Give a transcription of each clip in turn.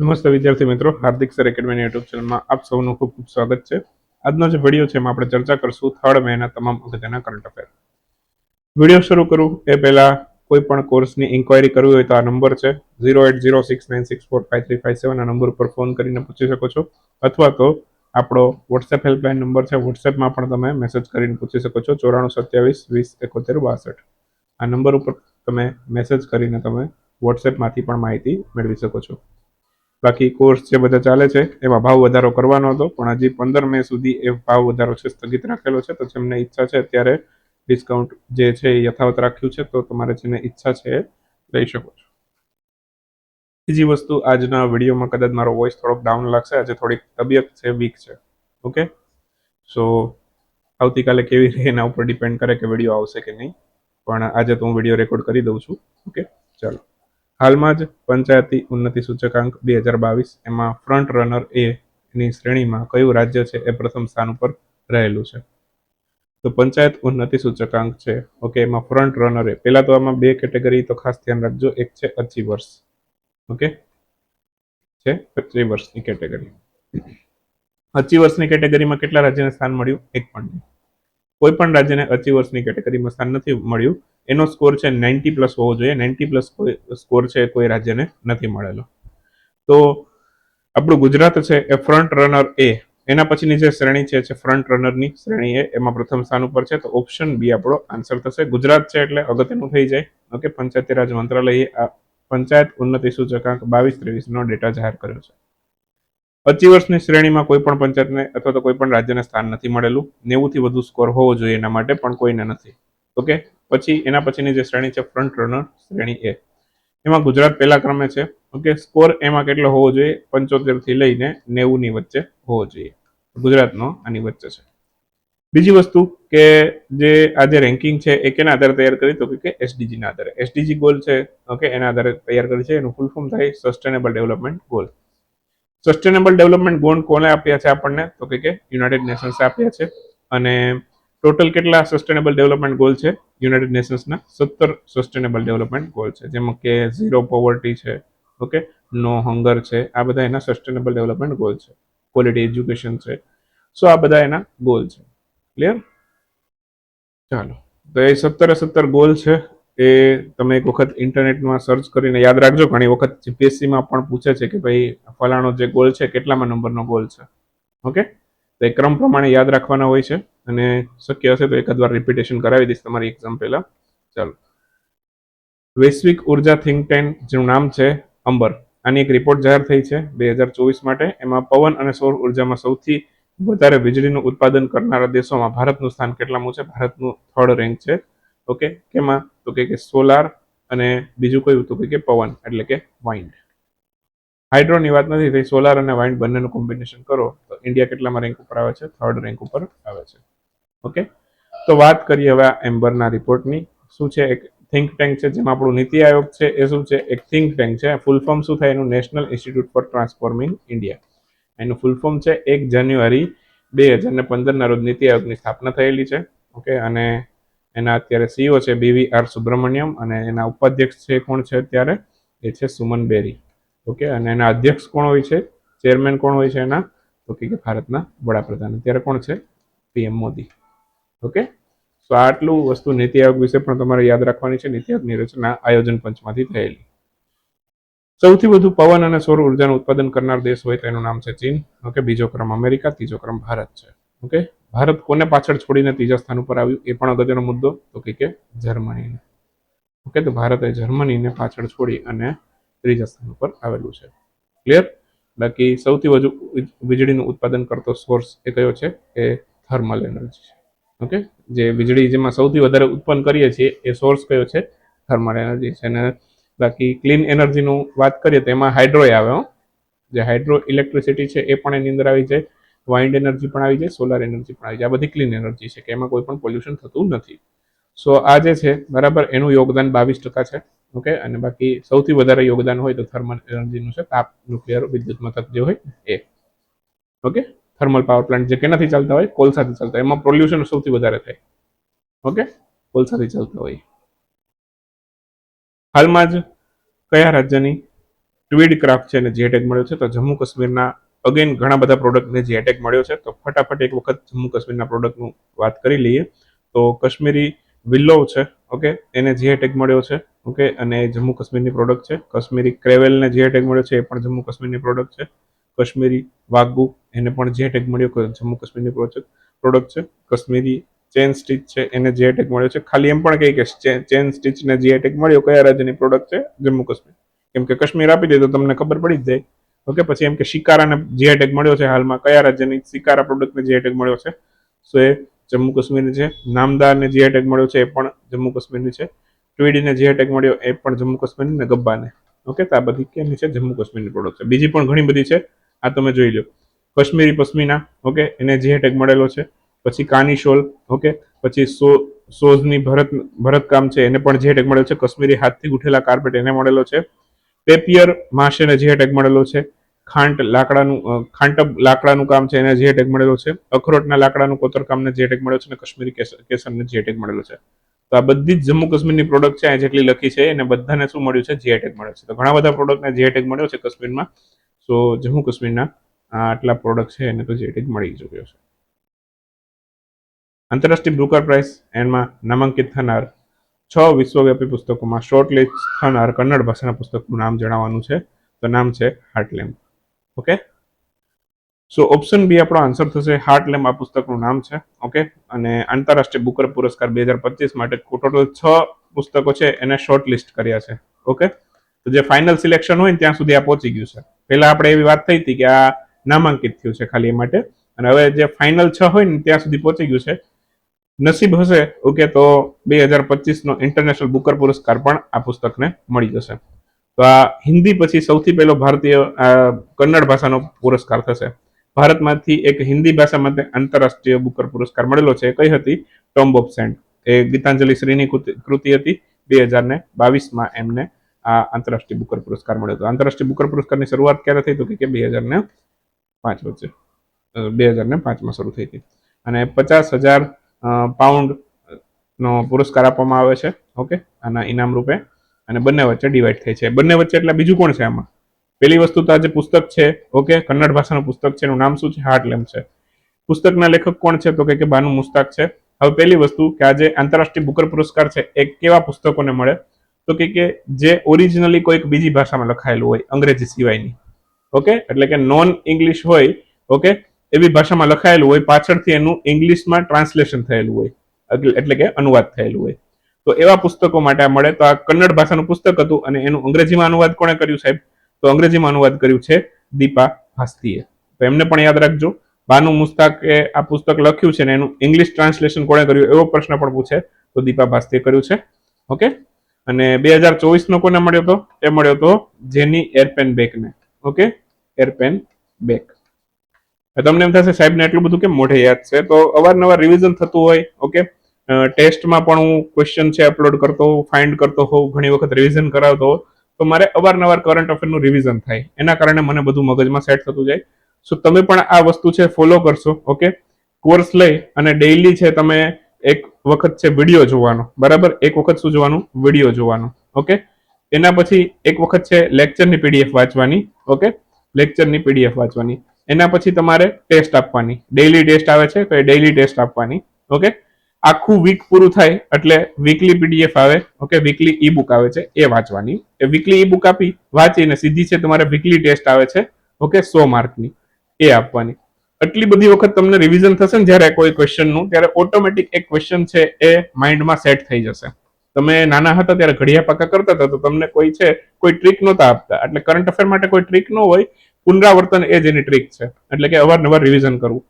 નમસ્તે વિદ્યાર્થી મિત્રો, હાર્દિક સર એકેડમીની યુટ્યુબ ચેનલમાં આપ સૌનું ખૂબ ખૂબ સ્વાગત છે. આજનો જે વીડિયો છે એમાં આપણે ચર્ચા કરશું થર્ડ મેના તમામ અગત્યના કરંટ અફેર. વીડિયો શરૂ કરું. એ પહેલા કોઈ પણ કોર્સની ઇન્ક્વાયરી કરવી હોય તો આ નંબર છે zero eight zero six nine six four five three five seven આ નંબર ઉપર ફોન કરીને પૂછી શકો છો. અથવા તો આપણો વોટ્સએપ હેલ્પલાઇન નંબર છે વોટ્સએપમાં પણ તમે મેસેજ કરીને પૂછી શકો છો. ચોરાણું સત્યાવીસ વીસ એકોતેર બાસઠ. આ નંબર ઉપર તમે મેસેજ કરીને તમે વોટ્સએપમાંથી પણ માહિતી મેળવી શકો છો. બાકી કોર્સ જે બધા ચાલે છે, એમાં ભાવ વધારો કરવાનો હતો, પણ હજી પંદર મે સુધી એ ભાવ વધારો છે, સ્થગિત રાખેલો છે. તો જેમને ઈચ્છા છે, અત્યારે ડિસ્કાઉન્ટ જે છે એ યથાવત રાખ્યું છે, તો તમારે જેને ઈચ્છા છે, લઈ શકો છો. બીજી વસ્તુ, આજના વિડીયોમાં કદાચ મારો વોઇસ થોડોક ડાઉન લાગશે, આજે થોડીક તબિયત છે વીક છે. ઓકે સો આવતીકાલે કેવી રહે એના ઉપર ડિપેન્ડ કરે કે વીડિયો આવશે કે નહીં. પણ આજે તો હું વીડિયો રેકોર્ડ કરી દઉં છું. ઓકે ચાલો. હાલમાં જ પંચાયતી ઉન્નતિ સૂચકાંક બે હજાર બાવીસ એમાં ફ્રન્ટ રનર એ ની શ્રેણીમાં કયું રાજ્ય છે એ પ્રથમ સ્થાન ઉપર રહેલું છે? તો પંચાયત ઉન્નતિ સૂચકાંક છે. ઓકે, એમાં ફ્રન્ટ રનર એ પહેલા તો આમાં બે કેટેગરી તો ખાસ ધ્યાન રાખજો. એક છે અચીવર્સ ઓકે? છે અચીવર્સની કેટેગરી. અચીવર્સની કેટેગરીમાં કેટલા રાજ્યને સ્થાન મળ્યું? એક પણ નહીં. કોઈ પણ રાજ્યને અચીવર્સની કેટેગરીમાં સ્થાન નથી મળ્યું. એનો સ્કોર છે નાઇન્ટી પ્લસ હોવો જોઈએ. નાઇન્ટી પ્લસ સ્કોર છે કોઈ રાજ્યને નથી મળેલો. તો આપણું ગુજરાત છે એ ફ્રન્ટ રનર એ એના પછીની જે શ્રેણી છે છે ફ્રન્ટ રનરની શ્રેણી એ એમાં પ્રથમ સ્થાન ઉપર છે તો ઓપ્શન બી આપણો આન્સર થશે. ગુજરાત છે એટલે અગત્યનું થઈ જાય. ઓકે, પંચાયતી રાજ મંત્રાલયે આ પંચાયત ઉન્નતિ સૂચકાંક બાવીસ ત્રેવીસનો ડેટા જાહેર કર્યો છે. પચીસ વર્ષની શ્રેણીમાં કોઈ પણ પંચાયતને અથવા તો કોઈ પણ રાજ્યને સ્થાન નથી મળેલું. નેવુંથી વધુ સ્કોર હોવો જોઈએ એના માટે પણ કોઈને નથી. ઓકે પછી એના પછીની જે શ્રેણી છે ફ્રન્ટ રનર શ્રેણી એ એમાં ગુજરાત પહેલા ક્રમે છે. ઓકે સ્કોર એમાં કેટલો હોવો જોઈએ? પંચોતેરથી લઈને નેવું ની વચ્ચે હોવો જોઈએ. ગુજરાતનો આની વચ્ચે છે. બીજી વસ્તુ કે જે આ જે રેન્કિંગ છે, એ કેના આધારે તૈયાર કરી? તો કે એસડીજી ના આધારે. એસડીજી ગોલ છે ઓકે એના આધારે તૈયાર કરી છે. એનું ફૂલ ફોર્મ થાય sustainable development goal sustainable development goal કોને આપ્યા છે આપણને? તો કે યુનાઇટેડ નેશન્સે આપ્યા છે. અને ટોટલ કેટલા સસ્ટેનેબલ ડેવલપમેન્ટ ગોલ છે? યુનાઇટેડ નેશન્સના સત્તર સસ્ટેનેબલ ડેવલપમેન્ટ ગોલ છે. જેમાં કે ઝીરો પોવર્ટી છે ઓકે નો હંગર છે. આ બધા એના સસ્ટેનેબલ ડેવલપમેન્ટ ગોલ છે. ક્વોલિટી એજ્યુકેશન છે. સો આ બધા એના ગોલ છે. ક્લિયર ચાલો. તો એ સત્તરે સત્તર ગોલ છે. એ તમે એક વખત ઇન્ટરનેટમાં સર્ચ કરીને યાદ રાખજો. ઘણી વખત જીપીએસસીમાં પણ પૂછે છે કે ભાઈ, ફલાણો જે ગોલ છે, કેટલામાં નંબરનો ગોલ છે? ઓકે તો એ ક્રમ પ્રમાણે યાદ રાખવાના હોય છે અને શક્ય હશે તો એકાદ વાર રિપીટેશન કરાવી દઈશ તમારી એક્ઝામ પહેલા. ચાલો. વૈશ્વિક ઊર્જા થિંક ટેન્ક જેનું નામ છે અંબર. આની એક રિપોર્ટ જાહેર થઈ છે બે હજાર ચોવીસ માટે. એમાં પવન અને સૌર ઉર્જામાં સૌથી વધારે વીજળીનું ઉત્પાદન કરનારા દેશોમાં ભારતનું સ્થાન કેટલામું છે? ભારતનું થર્ડ રેન્ક છે. ઓકે? કેમાં? તો કે સોલાર અને બીજું કયું તો કે પવન એટલે કે વાઇન્ડ હાઇડ્રોની વાત નથી થઈ. સોલાર અને વાઇન્ડ બંનેનું કોમ્બિનેશન કરો. ઇન્ડિયા કેટલામાં રેન્ક ઉપર આવે છે? થર્ડ રેન્ક ઉપર આવે છે. ઓકે તો વાત કરીએ હવે આ એમ્બરના રિપોર્ટની શું છે? એક થિંક ટેન્ક છે જેમાં આપણું નીતિ આયોગ છે. એ શું છે? એક થિંક ટેન્ક છે. ફૂલ ફોર્મ શું થાય? એનું national institute for transforming India એનું ફૂલ ફોર્મ છે એક જાન્યુઆરી બે હજાર ને પંદરના રોજ નીતિ આયોગની સ્થાપના થયેલી છે. ઓકે અને એના અત્યારે સીઈઓ છે બીવી આર સુબ્રમણ્યમ અને એના ઉપાધ્યક્ષ છે કોણ છે અત્યારે? એ છે સુમન બેરી. ઓકે અને એના અધ્યક્ષ કોણ હોય છે? ચેરમેન કોણ હોય છે એના? તો કે ભારતના વડાપ્રધાન. અત્યારે કોણ છે? પીએમ મોદી. ઓકે? તો આટલું વસ્તુ નીતિ આયોગ વિશે પણ તમારે યાદ રાખવાની છે. નીતિ આયોગની રચના આયોજન પંચમાંથી થયેલી. સૌથી વધુ પવન અને સૌર ઉર્જાનું ઉત્પાદન કરનાર દેશ હોય તેનું નામ છે ચીન. ઓકે, બીજો ક્રમ અમેરિકા, ત્રીજો ક્રમ ભારત છે. ઓકે? ભારત કોને પાછળ છોડીને ત્રીજા સ્થાન ઉપર આવ્યું એ પણ અગત્યનો મુદ્દો. તો કે જર્મનીને. ઓકે, તો ભારતે જર્મનીને પાછળ છોડી અને ત્રીજા સ્થાન ઉપર આવેલું છે. ક્લિયર? બાકી સૌથી વધુ વીજળીનું ઉત્પાદન કરતો સોર્સ એ કયો છે? એ થર્મલ એનર્જી છે. ઓકે જે વીજળી જેમાં સૌથી વધારે ઉત્પન્ન કરીએ છીએ એ સોર્સ કયો છે? થર્મલ એનર્જી છે. અને બાકી ક્લીન એનર્જીનું વાત કરીએ તો એમાં હાઇડ્રોય આવે જે હાઇડ્રો ઇલેક્ટ્રિસિટી છે એ પણ એની અંદર આવી જાય. વાઇન્ડ એનર્જી પણ આવી જાય સોલાર એનર્જી પણ આવી જાય. આ બધી ક્લીન એનર્જી છે, કે એમાં કોઈ પણ પોલ્યુશન થતું નથી. સો આ જે છે, બરાબર, એનું યોગદાન બાવીસ ટકા છે. ઓકે, અને બાકી સૌથી વધારે યોગદાન હોય તો થર્મલ એનર્જીનું છે, તાપ, ન્યુક્લિયર, વિદ્યુત મથક જે હોય એ. ઓકે, થર્મલ પાવર પ્લાન્ટ જે કેનાથી ચાલતા હોય, કોલસાથી ચાલતા હોય, એમાં પોલ્યુશન સૌથી વધારે થાય. ઓકે, કોલસાથી ચાલતા હોય. હાલમાં જ કયા રાજ્યની ટ્વીડ ક્રાફ્ટ છે એને જે ટેગ મળ્યો છે? તો જમ્મુ કાશ્મીરના અગેન ઘણા બધા પ્રોડક્ટને જે ટેગ મળ્યો છે. તો ફટાફટ એક વખત જમ્મુ કાશ્મીરના પ્રોડક્ટનું વાત કરી લઈએ. તો કાશ્મીરી વિલ્લો છે, ઓકે? એને જે ટેગ મળ્યો છે, ઓકે? અને જમ્મુ કાશ્મીરની પ્રોડક્ટ છે. કાશ્મીરી ક્રેવેલને જે ટેગ મળ્યો છે, એ પણ જમ્મુ કાશ્મીરની પ્રોડક્ટ છે. કાશ્મીરી વાગુ, એને પણ જે ટેગ મળ્યો જમ્મુ કાશ્મીરની પ્રોજેક્ટ પ્રોડક્ટ છે. કાશ્મીરી ચેન સ્ટીચ છે, એને જે ટેગ મળ્યો છે. ખાલી એમ પણ કહી કે ચેન સ્ટીચને જે ટેગ મળ્યો, કયા રાજ્યની પ્રોડક્ટ છે? જમ્મુ કાશ્મીર. કેમ કે કાશ્મીર આપી દે તો તમને ખબર પડી જ જાય. ઓકે? પછી એમ કે શિકારાને જીઆઈ ટેગ મળ્યો છે હાલમાં, કયા રાજ્યની શિકારા પ્રોડક્ટને જે ટેગ મળ્યો છે? સો એ જમ્મુ કાશ્મીરની છે. નામદારને જે ટેગ મળ્યો છે એ પણ જમ્મુ કાશ્મીરની છે. ટ્વીડીને જે ટેગ મળ્યો એ પણ જમ્મુ કાશ્મીરની ને ગબ્બાને. ઓકે તો આ બધી કેમની છે? જમ્મુ કાશ્મીરની પ્રોડક્ટ છે. બીજી પણ ઘણી બધી છે. આ તમે જોઈ લો. કશ્મીરી પશ્મિના ઓકે એને જે ટેગ મળેલો છે. પછી કાની શોલ ઓકે પછી સો, સોઝની ભરત, ભરતકામ છે. એને પણ જે ટેગ મળેલો છે. કશ્મીરી હાથથી ઉઠેલા કાર્પેટ એને મળેલો છે. પેપિયર માશેને જે ટેગ મળેલો છે. ખાંટ લાકડાનું ખાંટ લાકડાનું કામ છે, એને જે ટેગ મળેલો છે. અખરોટના લાકડાનું કોતરકામને જે ટેગ મળ્યો છે અને કાશ્મીરી કેસરને જે ટેગ મળેલો છે. તો આ બધી જ જમ્મુ કાશ્મીરની પ્રોડક્ટ છે આ જેટલી લખી છે, એને બધાને શું મળ્યું છે? જે ટેગ મળ્યો છે. તો ઘણા બધા પ્રોડક્ટને જે ટેગ મળ્યો છે કાશ્મીરમાં. સો, જમ્મુ કાશ્મીરના આટલા પ્રોડક્ટ છે, એને તો જીઆઈ ટેગ મળી ચૂક્યો છે. આંતરરાષ્ટ્રીય બ્રુકર પ્રાઇસ, એમાં નામાંકિત થનાર છ વિશ્વવ્યાપી પુસ્તકોમાં શોર્ટ લિસ્ટ થનાર કન્નડ ભાષાના પુસ્તકનું નામ જણાવવાનું છે. તો નામ છે હાર્ટલેમ ઓકે સો ઓપ્શન બી આપણો આન્સર થશે હાર્ટલેમ આ પુસ્તકનું નામ છે. ઓકે અને આંતરરાષ્ટ્રીય બુકર પુરસ્કાર બે હજાર પચીસ માટે ટોટલ છ પુસ્તકો છે એને શોર્ટ લિસ્ટ કર્યા છે. ઓકે તો જે ફાઇનલ સિલેક્શન હોય ત્યાં સુધી આ પહોંચી ગયું છે. પહેલા આપણે એવી વાત થઈ હતી કે આ નામાંકિત થયું છે ખાલી એ માટે. અને હવે જે ફાઇનલ છ હોય ને ત્યાં સુધી પહોંચી ગયું છે. નસીબ હશે ઓકે તો બે હજાર પચીસનો ઇન્ટરનેશનલ બુકર પુરસ્કાર પણ આ પુસ્તકને મળી જશે. તો આ હિન્દી પછી સૌથી પહેલો ભારતીય કન્નડ ભાષાનો પુરસ્કાર થશે. ભારતમાંથી એક હિન્દી ભાષા માટે આંતરરાષ્ટ્રીય બુકર પુરસ્કાર મળેલો છે. કઈ હતી? Tomb of Sand. એ ગીતાંજલિ શ્રીની કૃતિ હતી. બે હજાર ને બાવીસમાં એમને આ આંતરરાષ્ટ્રીય બુકર પુરસ્કાર મળ્યો હતો. આંતરરાષ્ટ્રીય બુકર પુરસ્કારની શરૂઆત ક્યારે થઈ તો કે બે હજાર ને પાંચ વચ્ચે. બે હજાર ને પાંચમાં શરૂ થઈ હતી. અને પચાસ હજાર પાઉન્ડ નો પુરસ્કાર આપવામાં આવે છે. ઓકે? આના ઇનામ રૂપે અને બંને વચ્ચે ડિવાઈડ થાય છે. બંને વચ્ચે એટલે બીજું કોણ છે આમાં? પહેલી વસ્તુ તો આ જે પુસ્તક છે ઓકે કન્નડ ભાષાનું પુસ્તક છે, એનું નામ શું છે? હાર્ટ લેમ્પ છે. પુસ્તકના લેખક કોણ છે? તો કે બાનુ મુસ્તાક છે. હવે પહેલી વસ્તુ કે આજે આંતરરાષ્ટ્રીય બુકર પુરસ્કાર છે, એ કેવા પુસ્તકોને મળે? તો કે જે ઓરિજિનલી કોઈક બીજી ભાષામાં લખાયેલું હોય, અંગ્રેજી સિવાયની. ઓકે એટલે કે નોન ઇંગ્લિશ હોય ઓકે એવી ભાષામાં લખાયેલું હોય, પાછળથી એનું ઇંગ્લિશમાં ટ્રાન્સલેશન થયેલું હોય. એટલે કે અનુવાદ થયેલું હોય. તો એવા પુસ્તકો માટે આ મળે. તો આ કન્નડ ભાષાનું પુસ્તક હતું અને એનું અંગ્રેજીમાં અનુવાદ કોણે કર્યું સાહેબ? તો અંગ્રેજીમાં અનુવાદ કર્યું છે દીપા ભાસ્તીએ. તો એમને પણ યાદ રાખજો. બાનુ મુસ્તાકે આ પુસ્તક લખ્યું છે ને એનું ઇંગ્લિશ ટ્રાન્સલેશન કોણે કર્યું એવો પ્રશ્ન પણ પૂછે. તો દીપા ભાસ્તીએ કર્યું છે. ઓકે? અને બે હજાર ચોવીસનો કોને મળ્યો હતો એ મળ્યો હતો જેની એરપેન બેકને ઓકે? એરપેન બેક તમને એમ થશે સાહેબને એટલું બધું કેમ મોઢે યાદ છે? તો અવારનવાર રિવિઝન થતું હોય. ઓકે? ટેસ્ટમાં પણ હું ક્વેશ્ચન છે અપલોડ કરતો હોઉં ફાઇન્ડ કરતો હોઉં, ઘણી વખત રિવિઝન કરાવતો હોઉં, તો મારે અવારનવાર કરંટ અફેરનું રિવિઝન થાય. એના કારણે મને બધું મગજમાં સેટ થતું જાય. સો તમે પણ આ વસ્તુ છે ફોલો કરશો ઓકે કોર્સ લઈ અને ડેઇલી છે તમે એક વખત છે વીડિયો જોવાનો, બરાબર? એક વખત શું જોવાનું? વીડિયો જોવાનો ઓકે એના પછી એક વખત છે લેક્ચરની પીડીએફ વાંચવાની ઓકે લેક્ચરની પીડીએફ વાંચવાની. એના પછી તમારે ટેસ્ટ આપવાની. ડેઈલી ટેસ્ટ આવે છે તો એ ડેઇલી ટેસ્ટ આપવાની ઓકે આખું વીક પૂરું થાય એટલે વીકલી પીડીએફ આવે ઓકે વીકલી ઈ બુક આવે છે, એ વાંચવાની. એ વીકલી ઈ બુક આપી, વાંચીને સીધી છે તમારે વીકલી ટેસ્ટ આવે છે ઓકે સો માર્કની એ આપવાની. આટલી બધી વખત તમને રિવિઝન થશે ને જ્યારે કોઈ ક્વેશ્ચનનું ત્યારે ઓટોમેટિક એક ક્વેશ્ચન છે એ માઇન્ડમાં સેટ થઈ જશે. તમે નાના હતા ત્યારે ઘડિયા પાકા કરતા હતા, તો તમને કોઈ છે, કોઈ ટ્રીક નહોતા આપતા. એટલે કરંટ અફેર માટે કોઈ ટ્રીક ન હોય, પુનરાવર્તન એ જ એની ટ્રીક છે. એટલે કે અવારનવાર રિવિઝન કરવું.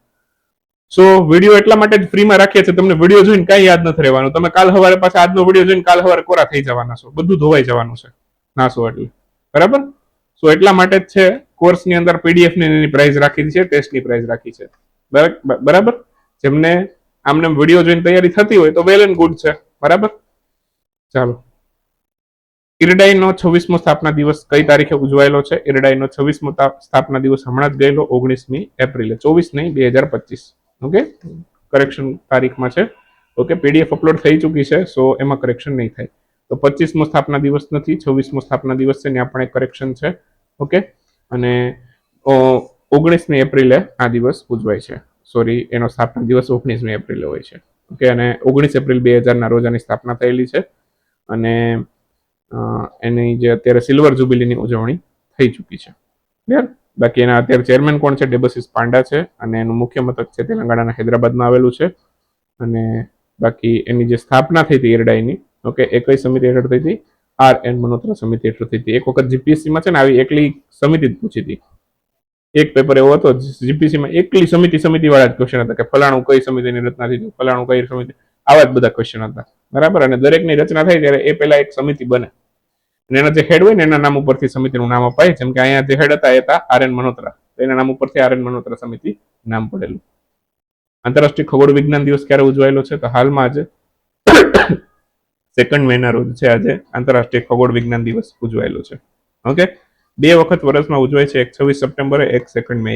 સો વીડિયો એટલા માટે જ ફ્રીમાં રાખીએ છીએ, તમને વીડિયો જોઈને કાંઈ યાદ નથી રહેવાનું. તમે કાલ સવારે પાછા આજનો વીડિયો જોઈને કાલ સવારે કોરા થઈ જવાના છો? બધું ધોવાઈ જવાનું છે. નાસો એટલે. બરાબર? સો એટલા માટે જ છે કોર્સની અંદર પીડીએફની એની પ્રાઇસ રાખી છે ટેસ્ટની પ્રાઇસ રાખી છે. બરા- બરાબર? જેમને આમને વીડિયો જોઈને તૈયારી થતી હોય તો વેલ એન્ડ ગુડ છે. બરાબર? ચાલો. ઇરડાઈનો છવ્વીસમો સ્થાપના દિવસ કઈ તારીખે ઉજવાયેલો છે? ઇરડાઈનો છવ્વીસમો સ્થાપના દિવસ હમણાં જ ગયેલો, ઓગણીસમી એપ્રિલે. ચોવીસ નહીં, બે હજાર પચીસ. ઓકે કરેક્શન તારીખમાં છે. ઓકે પીડીએફ અપલોડ થઈ ચૂકી છે સો એમાં કરેક્શન નહીં થાય. તો પચીસમો સ્થાપના દિવસ નથી, છવ્વીસમો સ્થાપના દિવસ છે, ત્યાં પણ એક કરેક્શન છે. ઓકે અને ઓગણીસમી એપ્રિલે આ દિવસ ઉજવાય છે. સોરી એનો સ્થાપના દિવસ ઓગણીસમી એપ્રિલે હોય છે. ઓકે અને ઓગણીસ એપ્રિલ બે હજારના રોજ આની સ્થાપના થયેલી છે. અને એની જે અત્યારે સિલ્વર જુબિલીની ઉજવણી થઈ ચૂકી છે. ક્લિયર બાકી એના અત્યારે ચેરમેન કોણ છે? ડેબસિસ પાંડા છે અને એનું મુખ્ય મથક છે તેલંગાણાના હૈદરાબાદમાં આવેલું છે. અને બાકી એની જે સ્થાપના થઈ હતી એરડાઈની ઓકે, એ કઈ સમિતિ હેઠળ થઈ હતી? આર એન મનોત્રા સમિતિ હેઠળ થઈ હતી. એક વખત જીપીએસસીમાં છે ને આવી એકલી સમિતિ જ પૂછી હતી. એક પેપર એવો હતો જીપીએસસીમાં એકલી સમિતિ સમિતિ વાળા જ ક્વેશ્ચન હતા કે ફલાણું કઈ સમિતિની રચના થઈ ફલાણું કઈ સમિતિ, આવા જ બધા ક્વેશ્ચન હતા. બરાબર? અને દરેકની રચના થાય ત્યારે એ પહેલા એક સમિતિ બને. અને એના જે હેડ હોય ને, એના નામ ઉપરથી સમિતિનું નામ અપાય. જેમ કે અહીંયા જે હેડ હતા એ હતા આર મનોત્રા એના નામ ઉપરથી આર મનોત્રા સમિતિ નામ પડેલું. આંતરરાષ્ટ્રીય ખગોળ વિજ્ઞાન દિવસ ક્યારે ઉજવાયેલો છે? તો હાલમાં આજે સેકન્ડ મેના રોજ છે આજે આંતરરાષ્ટ્રીય ખગોળ વિજ્ઞાન દિવસ ઉજવાયેલો છે. ઓકે? બે વખત વર્ષમાં ઉજવાય છે. એક છવ્વીસ સપ્ટેમ્બરે, એક સેકન્ડ મે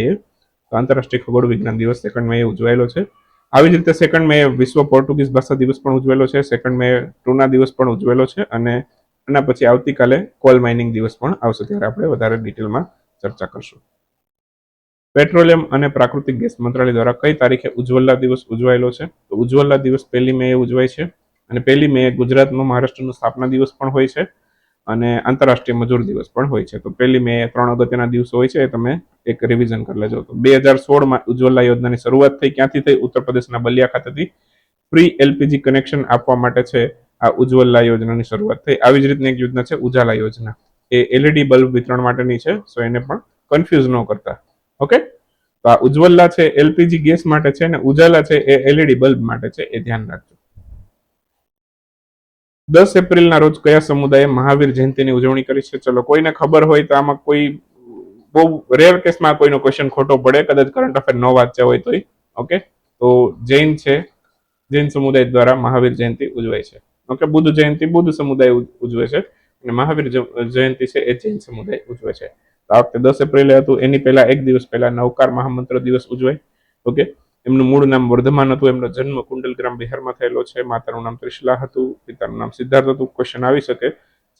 તો આંતરરાષ્ટ્રીય ખગોળ વિજ્ઞાન દિવસ સેકન્ડ મે ઉજવાયેલો છે. આવી જ રીતે સેકન્ડ મે વિશ્વ પોર્ટુગીઝ ભાષા દિવસ પણ ઉજવેલો છે. સેકન્ડ મે ટુના દિવસ પણ ઉજવેલો છે. અને એના પછી આવતીકાલે કોલ માઇનિંગ દિવસ પણ આવશે. ત્યારે આપણે વધારે ડિટેલમાં ચર્ચા કરશું. પેટ્રોલિયમ અને પ્રાકૃતિક ગેસ મંત્રાલય દ્વારા કઈ તારીખે ઉજ્જવલા દિવસ ઉજવાયેલો છે? તો ઉજ્જવલા દિવસ પહેલી મે ઉજવાય છે અને પહેલી મે ગુજરાતમાં મહારાષ્ટ્રનો સ્થાપના દિવસ પણ હોય છે અને આંતરરાષ્ટ્રીય મજૂર દિવસ પણ હોય છે. તો પહેલી મે ત્રણ અગત્યના દિવસો હોય છે એ તમે એક રિવિઝન કરી લેજો. તો બે હજાર સોળમાં ઉજ્જવલા યોજનાની શરૂઆત થઈ. ક્યાંથી થઈ? ઉત્તર પ્રદેશના બલિયા ખાતેથી. ફ્રી એલપીજી કનેક્શન આપવા માટે છે આ ઉજ્જવલા યોજનાની શરૂઆત થઈ. આવી જ રીતની એક યોજના છે, ઉજાલા યોજના. એ એલઈડી બલ્બ વિતરણ માટેની છે સો એને પણ કન્ફ્યુઝ ન કરતા. ઓકે તો આ ઉજ્જવલા છે એલપીજી ગેસ માટે છે અને ઉજાલા છે, એ એલઈડી બલ્બ માટે છે, એ ધ્યાન રાખજો. દસ એપ્રિલના રોજ કયા સમુદાયે મહાવીર જયંતિની ઉજવણી કરી છે? ચલો, કોઈને ખબર હોય તો આમાં કોઈ બહુ રેર કેસમાં કોઈનો ક્વેશ્ચન ખોટો પડે, કદાચ કરંટ અફેર ન વાંચ્યા હોય તોય. ઓકે તો જૈન છે, જૈન સમુદાય દ્વારા મહાવીર જયંતિ ઉજવાય છે. ઓકે, બુદ્ધ જયંતિ બુદ્ધ સમુદાય ઉજવે છે અને મહાવીર જયંતિ છે એ જૈન સમુદાય ઉજવે છે. તો આ વખતે દસ એપ્રિલે હતું, એની પહેલા એક દિવસ પહેલા નવકાર મહામંત્ર દિવસ ઉજવાય. ઓકે, એમનું મૂળ નામ વર્ધમાન હતું, એમનો જન્મ કુંડલ ગ્રામ બિહારમાં થયેલો છે, માતાનું નામ ત્રિશલા હતું, પિતાનું નામ સિદ્ધાર્થ હતું ક્વેશ્ચન આવી શકે.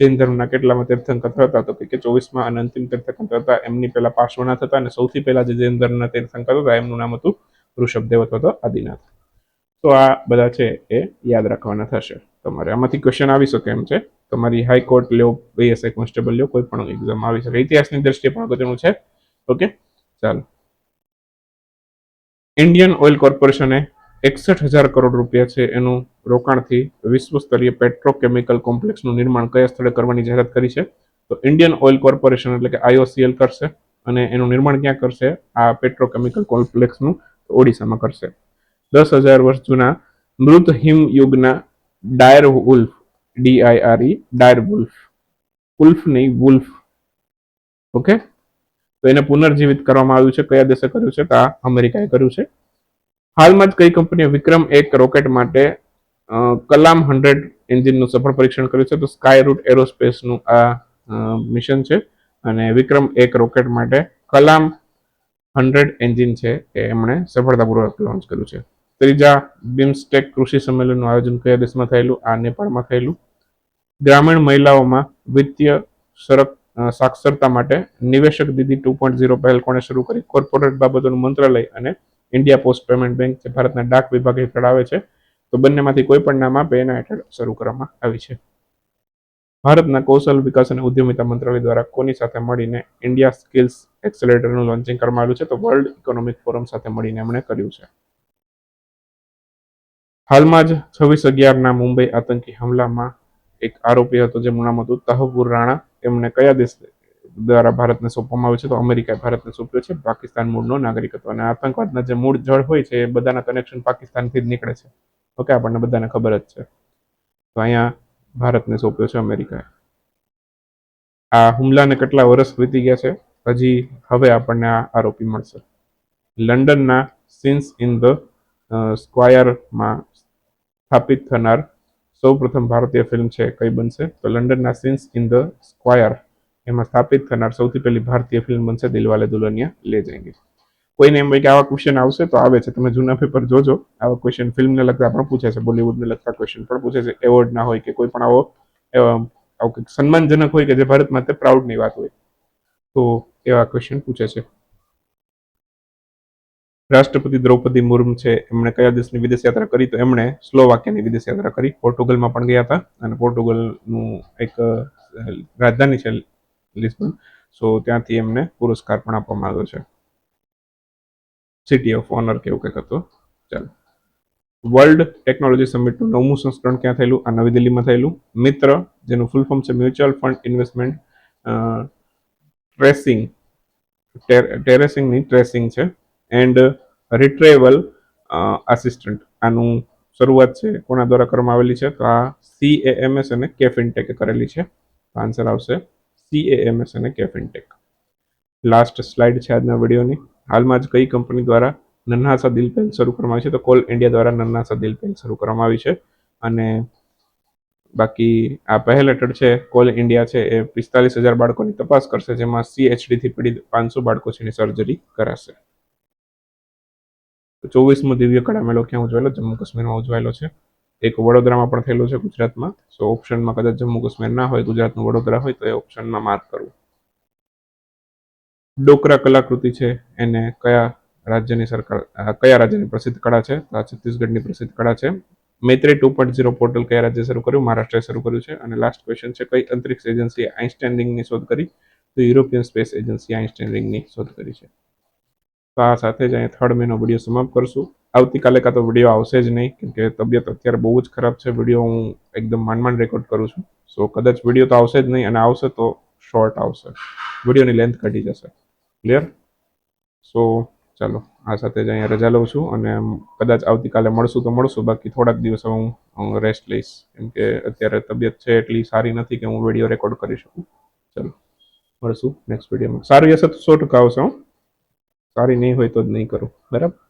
જૈન ધર્મના કેટલામાં તીર્થંકર હતા તો કે ચોવીસમાં અને અંતિમ તીર્થંકર હતા, એમની પહેલા પાર્શ્વનાથ હતા અને સૌથી પહેલા જે જૈન ધર્મના તીર્થંકર હતા, એમનું નામ હતું ઋષભદેવ અથવા તો આદિનાથ. તો આ બધા છે એ યાદ રાખવાના થશે. તમારે આમાંથી ક્વેશ્ચન આવી શકે એમ છે? તમારી હાઈકોર્ટ લ્યો બીએસઆઈ કોન્સ્ટેબલ લ્યો, કોઈ પણ એક્ઝામ આવી શકે. ઇતિહાસની દ્રષ્ટિએ પણ અગત્યનું છે. ઓકે ચાલો. ઇન્ડિયન ઓઇલ કોર્પોરેશને એકસઠ હજાર કરોડ રૂપિયા છે એનું રોકાણથી વિશ્વ સ્તરીય પેટ્રોકેમિકલ કોમ્પ્લેક્સનું નિર્માણ કયા સ્થળે કરવાની જાહેરાત કરી છે? તો ઇન્ડિયન ઓઇલ કોર્પોરેશન એટલે કે આઈઓસીએલ કરશે અને એનું નિર્માણ ક્યાં કરશે? આ પેટ્રોકેમિકલ કોમ્પ્લેક્સનું ઓડિશામાં કરશે. દસ હજાર વર્ષ જૂના મૃત હિમ યુગના ડાયર વુલ્ફ ડીઆઈઆરઈ ડાયર વુલ્ફ ઉલ્ફ. નહીં વુલ્ફ ઓકે? તો એને પુનર્જીવિત કરવામાં આવ્યું છે. કયા દેશે કર્યું છે? તો આ અમેરિકાએ કર્યું છે. હાલમાં જ કઈ કંપનીએ વિક્રમ એક રોકેટ માટે કલામ હંડ્રેડ એન્જિનનું સફળ પરીક્ષણ કર્યું છે. તો સ્કાય રૂટ એરોસ્પેસનું આ મિશન છે. અને વિક્રમ એક રોકેટ માટે કલામ હંડ્રેડ એન્જિન છે એ એમણે સફળતાપૂર્વક લોન્ચ કર્યું છે. ત્રીજા બિમ્સ્ટેક કૃષિ સંમેલનનું આયોજન કયા દેશમાં થયેલું? આ નેપાળમાં થયેલું. ગ્રામીણ મહિલાઓમાં વિત્તીય સરક સાક્ષરતા માટે નિવેશક દીદી ટુ પોઈન્ટ ઝીરો પહેલ કોણે શરૂ કરી? કોર્પોરેટ બાબતોનું મંત્રાલય અને ઇન્ડિયા પોસ્ટ પેમેન્ટ બેંક જે ભારતના ડાક વિભાગ હેઠળ આવે છે, તો બંનેમાંથી કોઈ પણ નામ આપે એના હેઠળ શરૂ કરવામાં આવી છે. ભારતના કૌશલ વિકાસ અને ઉદ્યમિતા મંત્રાલય દ્વારા કોની સાથે મળીને ઇન્ડિયા સ્કિલ્સ એક્સેલેટરનું લોન્ચિંગ કરવામાં આવ્યું છે? તો વર્લ્ડ ઇકોનોમિક ફોરમ સાથે મળીને એમણે કર્યું છે. હાલમાં જ છવ્વીસ અગિયારના મુંબઈ આતંકી હુમલામાં એક આરોપી હતો જેનું નામ હતું તહપુર રાણા. એમને કયા દેશ દ્વારા ભારતને સોંપવામાં આવ્યું છે? તો અમેરિકાએ ભારતને સોંપ્યો છે. પાકિસ્તાન મૂળનો નાગરિક હતો અને આતંકવાદના જે મૂળ જળ હોય છે, એ બધાના કનેક્શન પાકિસ્તાનથી જ નીકળે છે. ઓકે, આપણને બધાને ખબર જ છે. તો અહીંયા ભારતને સોંપ્યો છે અમેરિકાએ. આ હુમલાને કેટલા વર્ષ વીતી ગયા છે? હજી હવે આપણને આ આરોપી મળશે. લંડનના સિન્સ ઇન ધ સ્ક્વાયરમાં સ્થાપિત થનાર સૌ પ્રથમ ભારતીય ફિલ્મ છે કઈ બનશે? તો લંડનના સિન્સ ઇન ધ સ્ક્વાયર એમાં સ્થાપિત થનાર સૌથી પહેલી ભારતીય ફિલ્મ બનશે દિલવાલે દુલ્હનિયા લે જાયંગે. કોઈને એમ હોય કે આવા ક્વેશ્ચન આવશે તો આવે છે. તમે જૂના પેપર જોજો. આવા ક્વેશ્ચન ફિલ્મને લગતા પણ પૂછે છે. બોલિવૂડને લગતા ક્વેશ્ચન પણ પૂછે છે. એવોર્ડ ના હોય કે કોઈ પણ આવો આવું કંઈક સન્માનજનક હોય કે જે ભારત માટે પ્રાઉડની વાત હોય. તો એવા ક્વેશ્ચન પૂછે છે. રાષ્ટ્રપતિ દ્રૌપદી મુર્મુ છે, એમણે કયા દેશની વિદેશ યાત્રા કરી? તો એમણે સ્લોવાકિયાની વિદેશ યાત્રા કરી. પોર્ટુગલમાં પણ ગયા હતા અને પોર્ટુગલનું એક રાજધાની છે લિસ્બન. સો ત્યાંથી એમને પુરસ્કાર પણ આપવામાં આવ્યો છે. સિટી ઓફ ઓનર કે એવું કંઈક હતું. ચાલો. વર્લ્ડ ટેકનોલોજી સમિટનું નવમું સંસ્કરણ ક્યાં થયેલું? આ નવી દિલ્હીમાં થયેલું. મિત્ર, જેનું ફૂલ ફોર્મ છે મ્યુચ્યુઅલ ફંડ ઇન્વેસ્ટમેન્ટ ટ્રેસિંગ ટેરેસિંગની ટ્રેસિંગ છે. એન્ડ રિટ્રેવલ આસિસ્ટન્ટ આનું શરૂઆત છે, કોના દ્વારા કરવામાં આવેલી છે? તો આ સીએએમએસ અને કેફિનટેકે કરેલી છે. આન્સર આવશે. સીએએમએસ અને કેફિનટેક લાસ્ટ સ્લાઇડ છે આજના વિડીયોની. હાલમાં જ કઈ કંપની દ્વારા નન્હાસા દિલ પહેલ શરૂ કરવામાં આવી છે? તો કોલ ઇન્ડિયા દ્વારા નન્હાસા દિલ પહેલ શરૂ કરવામાં આવી છે. અને બાકી આ પહેલ હેઠળ છે, કોલ ઇન્ડિયા છે, એ પિસ્તાલીસ હજાર બાળકોની તપાસ કરશે, જેમાં સીએચડીથી પીડિત પાંચસો બાળકો છે એની સર્જરી કરાશે. ચોવીસમો દિવ્ય કળા મેળો ક્યાં ઉજવાયેલો? જમ્મુ કાશ્મીરમાં ઉજવાયેલો છે. એક વડોદરામાં પણ થયેલો છે ગુજરાતમાં. સો ઓપ્શનમાં કદાચ જમ્મુ કાશ્મીર ના હોય, ગુજરાતનું વડોદરા હોય, તો એ ઓપ્શનમાં માર્ક કરવું. ડોકરા કલાકૃતિ છે. એને કયા રાજ્યની સરકાર કયા રાજ્યની પ્રસિદ્ધ કળા છે? તો આ છત્તીસગઢની પ્રસિદ્ધ કળા છે. Maitri two point zero portal કયા રાજ્ય શરૂ કર્યું? મહારાષ્ટ્રએ શરૂ કર્યું છે. અને લાસ્ટ ક્વેશ્ચન છે, કઈ અંતરિક્ષ એજન્સીએ આઇન્સ્ટાઇન રિંગની શોધ કરી? તો યુરોપિયન સ્પેસ એજન્સી આઇન્સ્ટાઇન રિંગની શોધ કરી છે. તો આ સાથે જ અહીંયા થર્ડ મેનો વીડિયો સમાપ્ત કરશું. આવતીકાલે કાં તો વીડિયો આવશે જ નહીં, કેમ કે તબિયત અત્યારે બહુ જ ખરાબ છે. વીડિયો હું એકદમ માંડ માંડ રેકોર્ડ કરું છું. સો કદાચ વીડિયો તો આવશે જ નહીં અને આવશે તો શોર્ટ આવશે. વિડીયોની લેન્થ ઘટી જશે. ક્લિયર સો ચાલો, આ સાથે જ અહીંયા રજા લઉં છું અને કદાચ આવતીકાલે મળશું તો મળશું. બાકી થોડાક દિવસ હું રેસ્ટ લઈશ. કેમ કે અત્યારે તબિયત છે એટલી સારી નથી કે હું વીડિયો રેકોર્ડ કરી શકું. ચાલો, મળશું નેક્સ્ટ વિડીયોમાં સારું હશે તો સો ટકા આવશે હું. સારી નહીં હોય તો જ નહીં કરું. બરાબર?